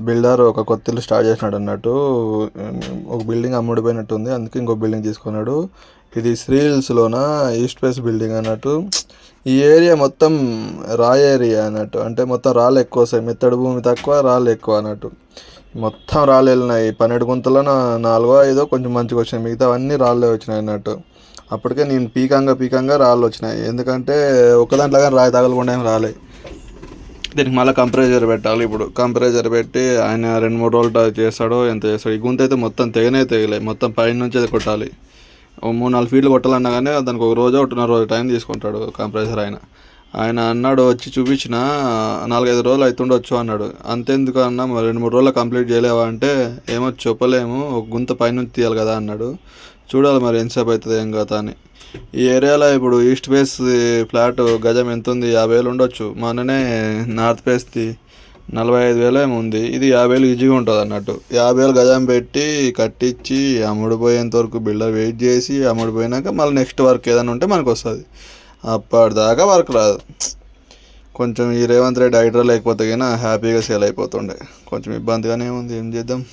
Builder ఒక కొత్త ఇల్లు స్టార్ట్ చేసినాడు అన్నట్టు ఒక బిల్డింగ్ అమ్ముడిపోయినట్టుంది అందుకే ఇంకో బిల్డింగ్ తీసుకున్నాడు. ఇది శ్రీహిల్స్లోన ఈస్ట్ ఫేస్ బిల్డింగ్ అన్నట్టు. ఈ ఏరియా మొత్తం రా ఏరియా అన్నట్టు. అంటే మొత్తం రాళ్ళు ఎక్కువ వస్తాయి. మెత్తడి భూమి తక్కువ రాళ్ళు ఎక్కువ అన్నట్టు. మొత్తం రాళ్ళు వెళ్ళినాయి. పన్నెండు గుంతలో నాలుగో ఐదో కొంచెం మంచిగా వచ్చినాయి. మిగతా అన్నీ రాళ్ళే వచ్చినాయి అన్నట్టు. అప్పటికే నేను పీకంగా పీకంగా రాళ్ళు వచ్చినాయి. ఎందుకంటే ఒకదాంట్లో కానీ రాయి తగలకుండా ఏం రాలేదు దీనికి మళ్ళీ కంప్రెజర్ పెట్టాలి. ఇప్పుడు కంప్రెజర్ పెట్టి ఆయన రెండు మూడు రోజులు చేస్తాడో ఎంత చేస్తాడు. ఈ గుంత అయితే మొత్తం తెగనే తెగలే మొత్తం పైన నుంచి అది కొట్టాలి. మూడు నాలుగు ఫీట్లు కొట్టాలన్నా కానీ దానికి ఒక రోజు ఒకటిన్నర రోజు టైం తీసుకుంటాడు కంప్రెసర్ ఆయన. ఆయన అన్నాడు వచ్చి చూపించిన నాలుగైదు రోజులు అవుతుండొచ్చు అన్నాడు. అంతెందుకు అన్న మరి రెండు మూడు రోజులు కంప్లీట్ చేయలేవా అంటే ఏమో చెప్పలేము ఒక గుంత పైనుంచి తీయాలి కదా అన్నాడు. చూడాలి మరి ఎంతసేపు అవుతుంది ఏం కదా అని. ఈ ఏరియాలో ఇప్పుడు ఈస్ట్ ఫేస్ ఫ్లాట్ గజం ఎంత ఉంది యాభై వేలు ఉండొచ్చు. మొన్ననే నార్త్ ఫేస్ది నలభై ఐదు వేలు ఏమి ఉంది. ఇది యాభై వేలు ఈజీగా ఉంటుంది అన్నట్టు. యాభై వేలు గజం పెట్టి కట్టించి అమ్ముడిపోయేంత వరకు బిల్డర్ వెయిట్ చేసి అమ్ముడిపోయినాక మళ్ళీ నెక్స్ట్ వర్క్ ఏదైనా ఉంటే మనకు వస్తుంది అప్పటిదాకా వర్క్ రాదు. కొంచెం ఈ రేవంత్ రెడ్డి హైడ్రా లేకపోతే కానీ హ్యాపీగా సేల్ అయిపోతుండే. కొంచెం ఇబ్బందిగానే ఉంది. ఏం చేద్దాం?